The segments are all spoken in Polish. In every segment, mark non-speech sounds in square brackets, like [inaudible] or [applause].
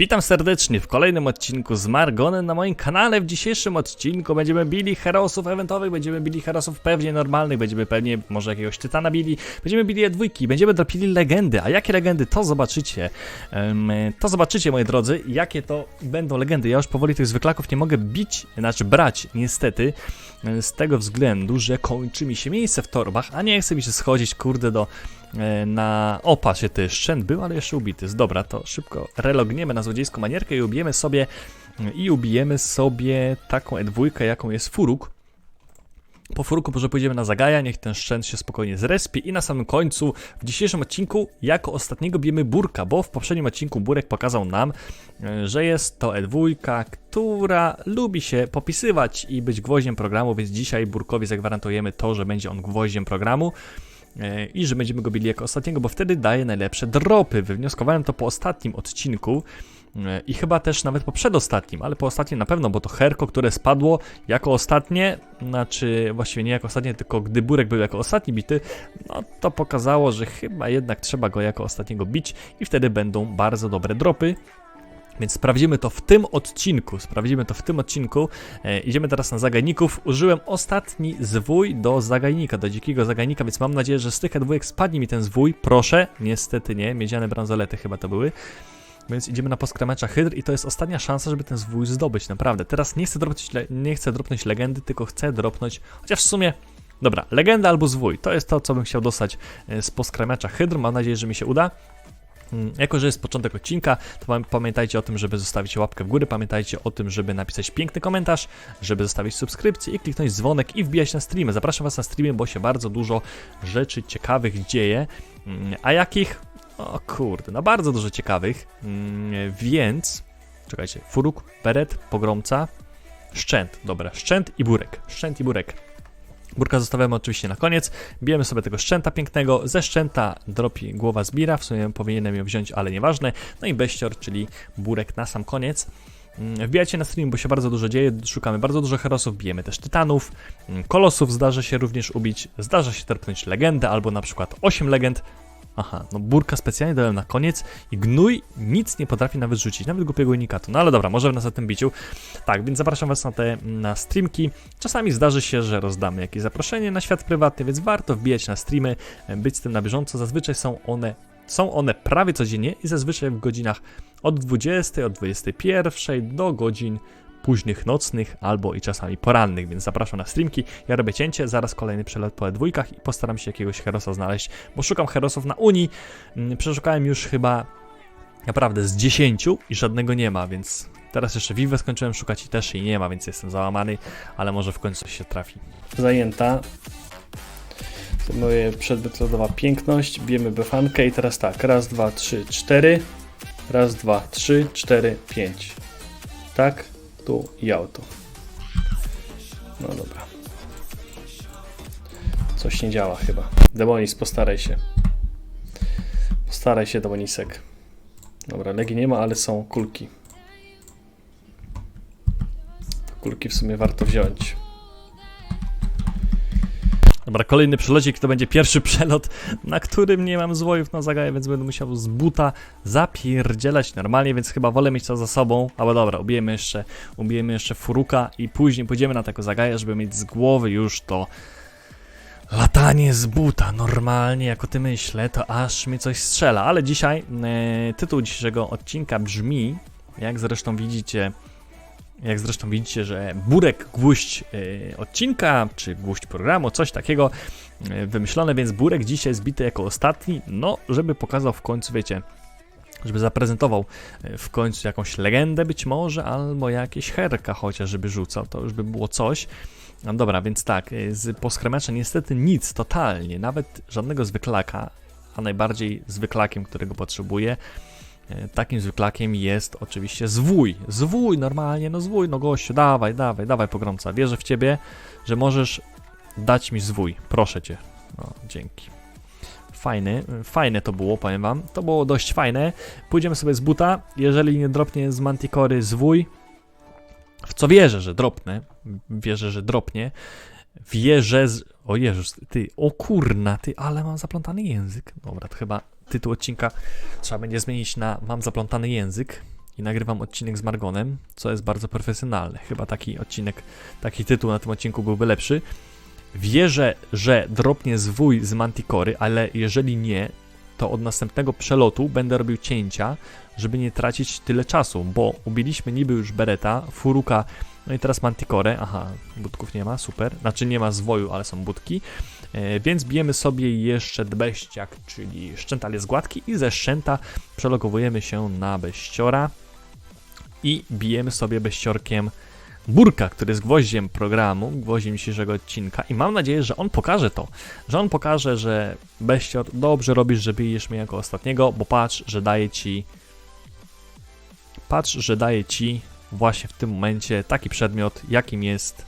Witam serdecznie w kolejnym odcinku z Margonem na moim kanale. W dzisiejszym odcinku będziemy bili herosów eventowych, będziemy bili herosów pewnie normalnych, będziemy pewnie może jakiegoś tytana bili, będziemy bili e dwójki, będziemy dropili legendy. A jakie legendy, to zobaczycie. Em, to zobaczycie, moi drodzy, jakie to będą legendy. Ja już powoli tych zwyklaków nie mogę bić, znaczy brać, niestety, e, z tego względu, że kończy mi się miejsce w torbach, a nie chce mi się schodzić, kurde, do e, na opasie ty szczęt był, ale jeszcze ubity. Dobra, to szybko relogniemy na złodziejską manierkę i ubijemy sobie i ubijemy sobie taką E2, jaką jest Furuk. Po Furuku może pójdziemy na Zagaja, niech ten szczęt się spokojnie zrespi i na samym końcu w dzisiejszym odcinku jako ostatniego bijemy Burka, bo w poprzednim odcinku Burek pokazał nam, e, że jest to E2, która lubi się popisywać i być gwoździem programu, więc dzisiaj Burkowi zagwarantujemy to, że będzie on gwoździem programu i że będziemy go bili jako ostatniego, bo wtedy daje najlepsze dropy. Wywnioskowałem to po ostatnim odcinku e, i chyba też nawet po przedostatnim, ale po ostatnim na pewno, bo to Herko, które spadło jako ostatnie, znaczy właściwie nie jako ostatnie, tylko gdy Burek był jako ostatni bity, no to pokazało, że chyba jednak trzeba go jako ostatniego bić i wtedy będą bardzo dobre dropy. Więc sprawdzimy to w tym odcinku. Sprawdzimy to w tym odcinku. E, idziemy teraz na zagajników. Użyłem ostatni zwój do zagajnika, do dzikiego zagajnika, więc mam nadzieję, że z tych dwójek spadnie mi ten zwój. Proszę, niestety nie. Miedziane bransolety chyba to były. Więc idziemy na postkramecza hydr i to jest ostatnia szansa, żeby ten zwój zdobyć, naprawdę. Teraz nie chcę dropnąć, nie chcę dropnąć legendy, tylko chcę dropnąć, chociaż w sumie Dobra, legenda albo zwój. To jest to, co bym chciał dostać e, z postkramecza hydr. Mam nadzieję, że mi się uda. Mm, Jako, że jest początek odcinka, to pam- pamiętajcie o tym, żeby zostawić łapkę w górę, pamiętajcie o tym, żeby napisać piękny komentarz, żeby zostawić subskrypcję i kliknąć dzwonek i wbijać na streamy. Zapraszam Was na streamy, bo się bardzo dużo rzeczy ciekawych dzieje. Mm, A jakich? O kurde, no bardzo dużo ciekawych, Mm, więc... Czekajcie, Furuk, Beret, Pogromca, Szczęt, dobra, Szczęt i Burek, Szczęt i Burek. Burka zostawiamy oczywiście na koniec. Bijemy sobie tego szczęta pięknego. Ze szczęta dropi głowa zbira. W sumie powinienem ją wziąć, ale nieważne. No i beścior, czyli burek na sam koniec. Mm, Wbijajcie na stream, bo się bardzo dużo dzieje. Szukamy bardzo dużo herosów, bijemy też tytanów. Mm, Kolosów zdarza się również ubić. Zdarza się terpnąć legendę albo na przykład 8 legend. Aha, no burka specjalnie dałem na koniec i gnój nic nie potrafi nawet rzucić, nawet głupiego unikatu. No ale dobra, może w następnym biciu. Tak, więc zapraszam Was na te na streamki. Czasami zdarzy się, że rozdamy jakieś zaproszenie na świat prywatny, więc warto wbijać na streamy, być z tym na bieżąco. Zazwyczaj są one, są one prawie codziennie i zazwyczaj w godzinach od 20, od 21 do godzin późnych nocnych albo i czasami porannych, więc zapraszam na streamki. Ja robię cięcie, zaraz kolejny przelot po E2 i postaram się jakiegoś herosa znaleźć, bo szukam herosów na Unii. Mm, Przeszukałem już chyba naprawdę z 10 i żadnego nie ma, więc teraz jeszcze Vivę skończyłem szukać i też jej nie ma, więc jestem załamany, ale może w końcu się trafi. Zajęta. To moje przedbetlodowa piękność, bijemy befankę i teraz tak, raz, dwa, trzy, cztery, raz, dwa, trzy, cztery, pięć. Tak, tu i auto. No dobra. Coś nie działa chyba. Demonis, postaraj się. Postaraj się, Demonisek. Dobra, legi nie ma, ale są kulki. Kulki w sumie warto wziąć. Dobra, kolejny przelocik, to będzie pierwszy [laughs] przelot, na którym nie mam zwojów na zagaję, więc będę musiał z buta zapierdzielać normalnie, więc chyba wolę mieć to za sobą. Ale dobra, ubijemy jeszcze, ubijemy jeszcze furuka i później pójdziemy na taką zagaję, żeby mieć z głowy już to latanie z buta. Normalnie, jak o tym myślę, to aż mi coś strzela. Ale dzisiaj e, tytuł dzisiejszego odcinka brzmi, jak zresztą widzicie, jak zresztą widzicie, że Burek gwóźdź e, odcinka, czy gwóźdź programu, coś takiego e, wymyślone, więc Burek dzisiaj zbity jako ostatni, no, żeby pokazał w końcu, wiecie, żeby zaprezentował e, w końcu jakąś legendę być może, albo jakieś herka chociaż, żeby rzucał, to już by było coś. No dobra, więc tak, z poskremecza niestety nic, totalnie, nawet żadnego zwyklaka, a najbardziej zwyklakiem, którego potrzebuję, E, Takim zwyklakiem jest oczywiście zwój. Zwój, normalnie, no zwój, no gościu, dawaj, dawaj, dawaj pogromca. Wierzę w ciebie, że możesz dać mi zwój. Proszę cię. No, dzięki. Fajny, fajne to było, powiem wam. To było dość fajne. Pójdziemy sobie z buta. Jeżeli nie dropnie z Mantikory zwój, w co wierzę, że dropnę, wierzę, że dropnie, wierzę z... O Jezus, ty, o kurna, ty, ale mam zaplątany język. Dobra, to chyba tytuł odcinka trzeba będzie zmienić na mam zaplątany język i nagrywam odcinek z Margonem, co jest bardzo profesjonalne. Chyba taki odcinek, taki tytuł na tym odcinku byłby lepszy. Wierzę, że dropnie zwój z Manticory, ale jeżeli nie, to od następnego przelotu będę robił cięcia, żeby nie tracić tyle czasu, bo ubiliśmy niby już Bereta, Furuka, no i teraz Manticore. Aha, budków nie ma, super. Znaczy nie ma zwoju, ale są budki. E, więc bijemy sobie jeszcze dbeściak, czyli szczętal jest gładki i ze szczęta przelogowujemy się na beściora i bijemy sobie beściorkiem Burka, który jest gwoździem programu, gwoździem dzisiejszego odcinka i mam nadzieję, że on pokaże to, że on pokaże, że Beścior, dobrze robisz, że bijesz mnie jako ostatniego, bo patrz, że daje ci patrz, że daje ci właśnie w tym momencie taki przedmiot, jakim jest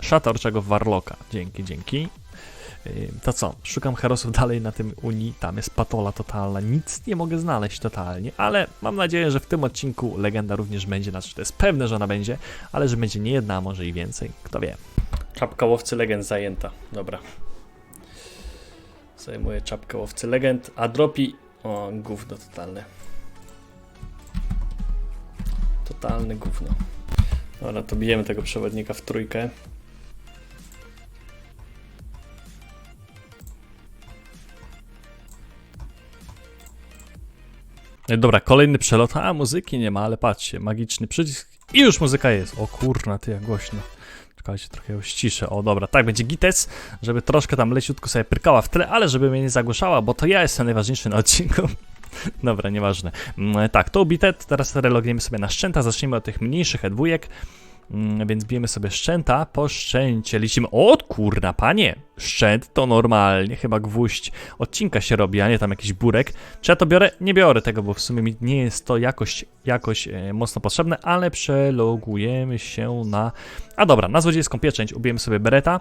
szata orczego Warlocka. Dzięki, dzięki. To co, szukam herosów dalej na tym Unii, tam jest patola totalna, nic nie mogę znaleźć totalnie, ale mam nadzieję, że w tym odcinku legenda również będzie, znaczy to jest pewne, że ona będzie, ale że będzie nie jedna, a może i więcej, kto wie. Czapka łowcy legend zajęta, dobra. Zajmuję czapkę łowcy legend, a dropi... O, gówno totalne. Totalne gówno. Dobra, to bijemy tego przewodnika w trójkę. Dobra, kolejny przelot. A, muzyki nie ma, ale patrzcie, magiczny przycisk i już muzyka jest. O kurna, ty jak głośno. Czekajcie, trochę ją ściszę. O, dobra, tak, będzie gites, żeby troszkę tam leciutko sobie pyrkała w tle, ale żeby mnie nie zagłuszała, bo to ja jestem najważniejszy na odcinku. [laughs] Dobra, nieważne. Mm, Tak, to ubite, teraz relogniemy sobie na szczęta, zacznijmy od tych mniejszych E2, mm, więc bijemy sobie szczęta, po szczęcie lecimy, o kurna panie, szczęt to normalnie, chyba gwóźdź odcinka się robi, a nie tam jakiś burek. Czy ja to biorę? Nie biorę tego, bo w sumie mi nie jest to jakoś, jakoś e, mocno potrzebne, ale przelogujemy się na... A dobra, na złodziejską pieczęć ubijemy sobie bereta,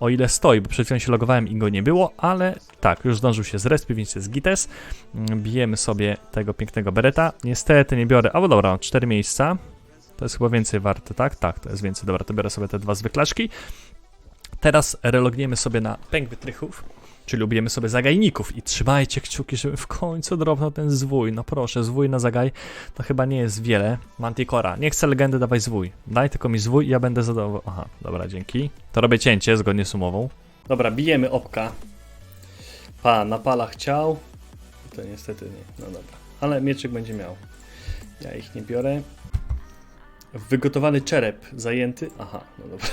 o ile stoi, bo przed chwilą się logowałem i go nie było, ale tak, już zdążył się zrespić, więc jest gites. Mm, Bijemy sobie tego pięknego bereta. Niestety nie biorę, a bo dobra, cztery miejsca. To jest chyba więcej warte, tak? Tak, to jest więcej. Dobra, to biorę sobie te dwa zwyklaczki. Teraz relogniemy sobie na pęk wytrychów, czyli ubijemy sobie zagajników i trzymajcie kciuki, żeby w końcu drobnął ten zwój. No proszę, zwój na zagaj to chyba nie jest wiele. Manticora, nie chcę legendy, dawaj zwój. Daj tylko mi zwój i ja będę zadowolony. Aha, dobra, dzięki. To robię cięcie zgodnie z umową. Dobra, bijemy opka. Pa, napala chciał. To niestety nie, no dobra. Ale mieczyk będzie miał. Ja ich nie biorę. Wygotowany czerep zajęty. Aha, no dobra.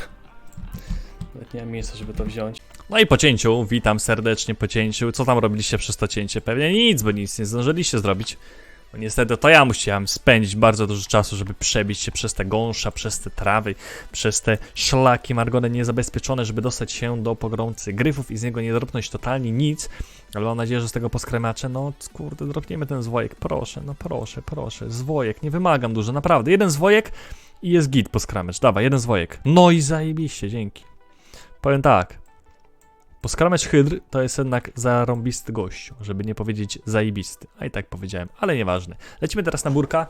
Nawet nie mam miejsca, żeby to wziąć. No i po cięciu, witam serdecznie po cięciu. Co tam robiliście przez to cięcie? Pewnie nic, bo nic nie zdążyliście zrobić. Niestety to ja musiałem spędzić bardzo dużo czasu, żeby przebić się przez te gąsza, przez te trawy, przez te szlaki margone niezabezpieczone, żeby dostać się do pogromcy gryfów i z niego nie dropnąć totalnie nic. Ale mam nadzieję, że z tego poskremacze, no kurde, dropniemy ten zwojek, proszę, no proszę, proszę, zwojek, nie wymagam dużo, naprawdę, jeden zwojek i jest git poskramacz, dawaj, jeden zwojek. No i zajebiście, dzięki. Powiem tak, poskramacz hydr to jest jednak zarąbisty gościu, żeby nie powiedzieć zajebisty, a i tak powiedziałem, ale nieważne. Lecimy teraz na burka.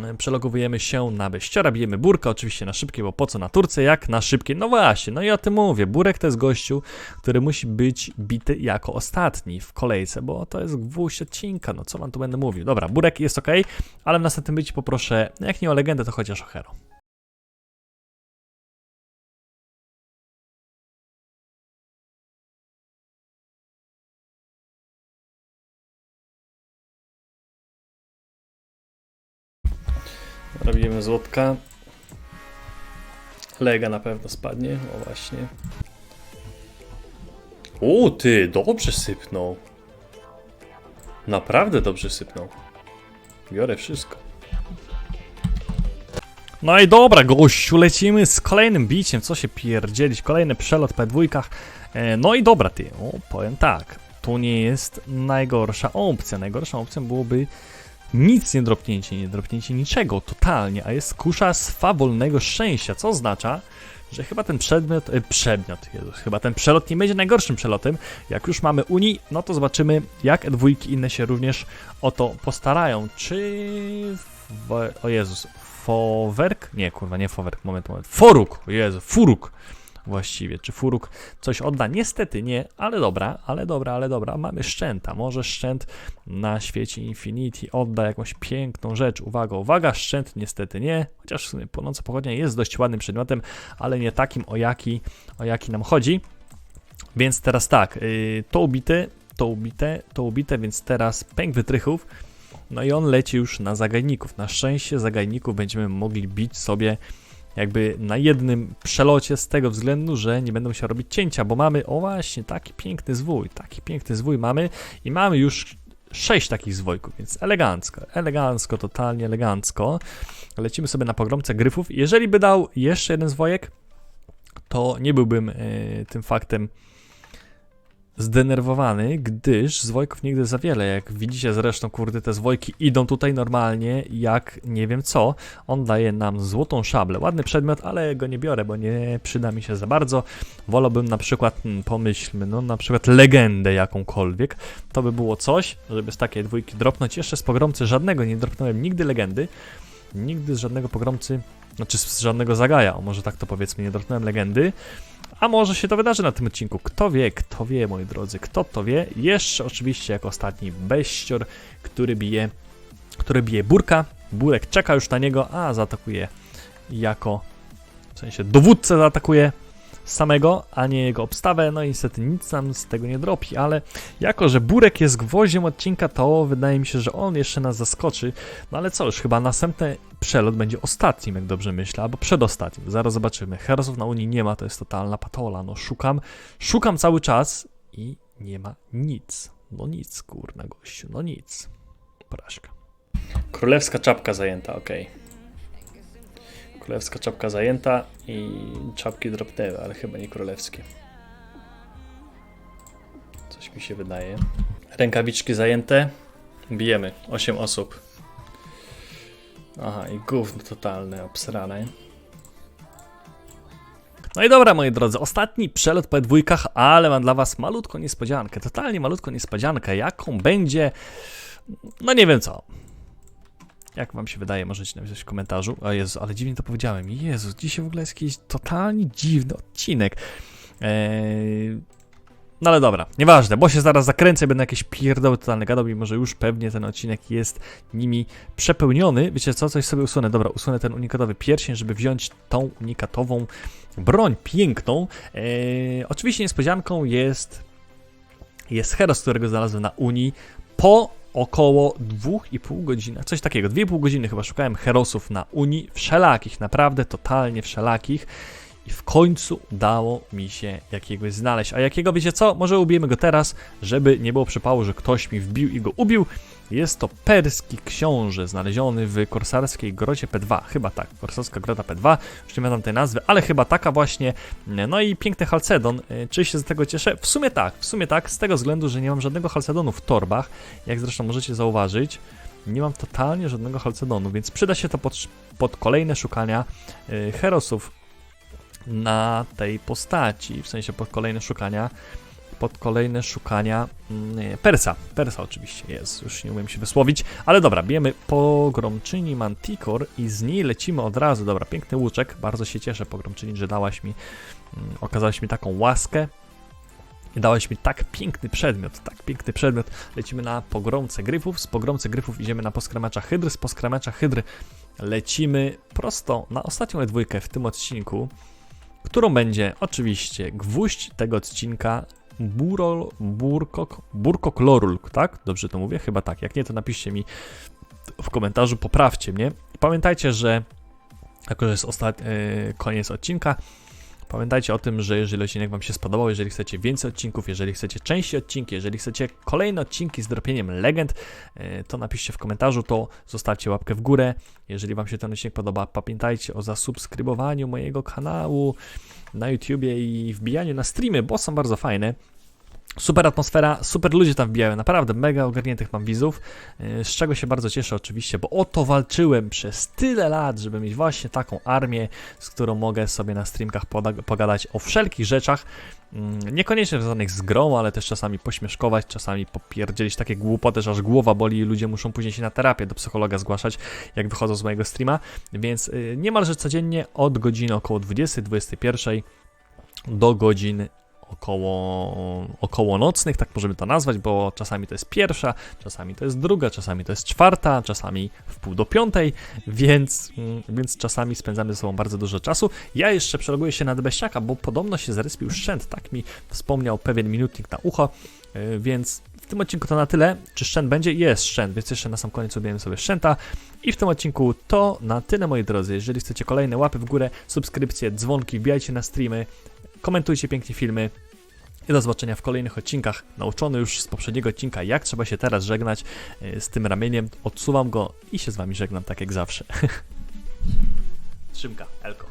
E, Przelogowujemy się na beściora, bijemy burka, oczywiście na szybkie, bo po co na Turce, jak na szybkie? No właśnie, no i o tym mówię. Burek to jest gościu, który musi być bity jako ostatni w kolejce, bo to jest gwóźdź odcinka, no co wam tu będę mówił. Dobra, burek jest ok, ale w następnym bycie poproszę, jak nie o legendę, to chociaż o hero. Robimy złotka. Lega na pewno spadnie, o właśnie. O ty, dobrze sypnął. Naprawdę dobrze sypnął. Biorę wszystko. No i dobra, gościu, lecimy z kolejnym biciem. Co się pierdzielić? Kolejny przelot po dwójkach. E, no i dobra, ty. O, powiem tak. To nie jest najgorsza opcja. Najgorsza opcja byłoby nic nie dropnięcie, nie dropnięcie niczego, totalnie, a jest kusza swawolnego szczęścia, co oznacza, że chyba ten przedmiot, e, przedmiot, Jezus, chyba ten przelot nie będzie najgorszym przelotem. Jak już mamy Unii, no to zobaczymy, jak dwójki inne się również o to postarają. Czy... W, o Jezus, Fowerk? Nie, kurwa, nie Fowerk, moment, moment. Foruk, o Jezu, Furuk. Właściwie. Czy Furuk coś odda? Niestety nie, ale dobra, ale dobra, ale dobra. Mamy szczęta. Może szczęt na świecie Infinity odda jakąś piękną rzecz. Uwaga, uwaga, szczęt niestety nie. Chociaż w sumie płonąca pochodnia jest dość ładnym przedmiotem, ale nie takim, o jaki, o jaki nam chodzi. Więc teraz tak, yy, to ubite, to ubite, to ubite, więc teraz pęk wytrychów. No i on leci już na zagajników. Na szczęście zagajników będziemy mogli bić sobie jakby na jednym przelocie z tego względu, że nie będą się robić cięcia, bo mamy, o właśnie, taki piękny zwój, taki piękny zwój mamy i mamy już sześć takich zwojków, więc elegancko, elegancko, totalnie elegancko. Lecimy sobie na pogromce gryfów. Jeżeli by dał jeszcze jeden zwojek, to nie byłbym y, tym faktem zdenerwowany, gdyż zwojków nigdy za wiele. Jak widzicie zresztą, kurde, te zwojki idą tutaj normalnie jak nie wiem co. On daje nam złotą szablę. Ładny przedmiot, ale go nie biorę, bo nie przyda mi się za bardzo. Wolałbym na przykład, hmm, pomyślmy, no na przykład legendę jakąkolwiek. To by było coś, żeby z takiej dwójki dropnąć. Jeszcze z pogromcy żadnego nie dropnąłem nigdy legendy. Nigdy z żadnego pogromcy, znaczy z żadnego zagaja, o może tak to powiedzmy, nie dropnąłem legendy. A może się to wydarzy na tym odcinku. Kto wie, kto wie, moi drodzy, kto to wie. Jeszcze oczywiście jako ostatni beścior, który bije, który bije burka. Burek czeka już na niego, a zaatakuje jako, w sensie dowódcę zaatakuje samego, a nie jego obstawę. No i niestety nic nam z tego nie dropi, ale jako, że Burek jest gwoździem odcinka, to wydaje mi się, że on jeszcze nas zaskoczy. No ale co, już chyba następny przelot będzie ostatnim, jak dobrze myślę, albo przedostatnim. Zaraz zobaczymy. Herosów na Unii nie ma, to jest totalna patola. No szukam, szukam cały czas i nie ma nic. No nic, kurna gościu, no nic. Porażka. Królewska czapka zajęta, okej. Królewska czapka zajęta i czapki dropnęły, ale chyba nie królewskie. Coś mi się wydaje. Rękawiczki zajęte. Bijemy. 8 osób. Aha, i gówno totalne, obsrane. No i dobra, moi drodzy, ostatni przelot po dwójkach, ale mam dla was malutką niespodziankę, totalnie malutką niespodziankę, jaką będzie, no nie wiem co. Jak wam się wydaje, możecie napisać w komentarzu. O Jezu, ale dziwnie to powiedziałem. Jezu, dzisiaj w ogóle jest jakiś totalnie dziwny odcinek. Eee... No ale dobra, nieważne, bo się zaraz zakręcę, będę jakieś pierdoły totalne gadał, mimo że już pewnie ten odcinek jest nimi przepełniony. Wiecie co, coś sobie usunę. Dobra, usunę ten unikatowy pierścień, żeby wziąć tą unikatową broń piękną. Eee... Oczywiście niespodzianką jest jest Heros, którego znalazłem na Unii po około 2,5 godziny, coś takiego, 2,5 godziny chyba szukałem herosów na Unii, wszelakich, naprawdę totalnie wszelakich i w końcu udało mi się jakiegoś znaleźć. A jakiego wiecie co? Może ubijemy go teraz, żeby nie było przypału, że ktoś mi wbił i go ubił. Jest to perski książę znaleziony w korsarskiej grocie P2. Chyba tak, korsarska grota P2. Już nie pamiętam tej nazwy, ale chyba taka właśnie. No i piękny Halcedon. Czy się z tego cieszę? W sumie tak, w sumie tak, z tego względu, że nie mam żadnego Halcedonu w torbach. Jak zresztą możecie zauważyć. Nie mam totalnie żadnego Halcedonu, więc przyda się to pod, pod kolejne szukania y, herosów na tej postaci, w sensie pod kolejne szukania pod kolejne szukania mm, Persa. Persa oczywiście jest, już nie umiem się wysłowić, ale dobra, bijemy pogromczyni Manticore i z niej lecimy od razu. Dobra, piękny łuczek, bardzo się cieszę pogromczyni, że dałaś mi, mm, okazałaś mi taką łaskę. I dałeś mi tak piękny przedmiot, tak piękny przedmiot. Lecimy na pogromce gryfów, z pogromce gryfów idziemy na poskremacza hydry, z poskremacza hydry lecimy prosto na ostatnią dwójkę w tym odcinku którą będzie oczywiście gwóźdź tego odcinka Burol, Burkok, Burkok Lorulk, tak? Dobrze to mówię? Chyba tak. Jak nie, to napiszcie mi w komentarzu, poprawcie mnie. Pamiętajcie, że jako, że jest ostatni, yy, koniec odcinka, Pamiętajcie o tym, że jeżeli odcinek Wam się spodobał, jeżeli chcecie więcej odcinków, jeżeli chcecie częściej odcinki, jeżeli chcecie kolejne odcinki z dropieniem legend, e, to napiszcie w komentarzu, to zostawcie łapkę w górę. Jeżeli Wam się ten odcinek podoba, pamiętajcie o zasubskrybowaniu mojego kanału na YouTubie i wbijaniu na streamy, bo są bardzo fajne. Super atmosfera, super ludzie tam wbijają, naprawdę mega ogarniętych mam widzów, y, z czego się bardzo cieszę oczywiście, bo o to walczyłem przez tyle lat, żeby mieć właśnie taką armię, z którą mogę sobie na streamkach pogadać o wszelkich rzeczach, mm, niekoniecznie związanych z grą, ale też czasami pośmieszkować, czasami popierdzielić takie głupoty, że aż głowa boli i ludzie muszą później się na terapię do psychologa zgłaszać, jak wychodzą z mojego streama, więc y, niemalże codziennie od godziny około 20-21 do godzin około, około nocnych, tak możemy to nazwać, bo czasami to jest pierwsza, czasami to jest druga, czasami to jest czwarta, czasami w pół do piątej, więc, mm, więc czasami spędzamy ze sobą bardzo dużo czasu. Ja jeszcze przeloguję się na Debeściaka, bo podobno się zrespił szczęt, tak mi wspomniał pewien minutnik na ucho, yy, więc w tym odcinku to na tyle. Czy szczęt będzie? Jest szczęt, więc jeszcze na sam koniec ubijemy sobie szczęta. I w tym odcinku to na tyle, moi drodzy. Jeżeli chcecie kolejne łapy w górę, subskrypcje, dzwonki, wbijajcie na streamy, komentujcie pięknie filmy. I do zobaczenia w kolejnych odcinkach. Nauczony już z poprzedniego odcinka, jak trzeba się teraz żegnać yy, z tym ramieniem. Odsuwam go i się z wami żegnam, tak jak zawsze. [laughs] Trzymka, Elko.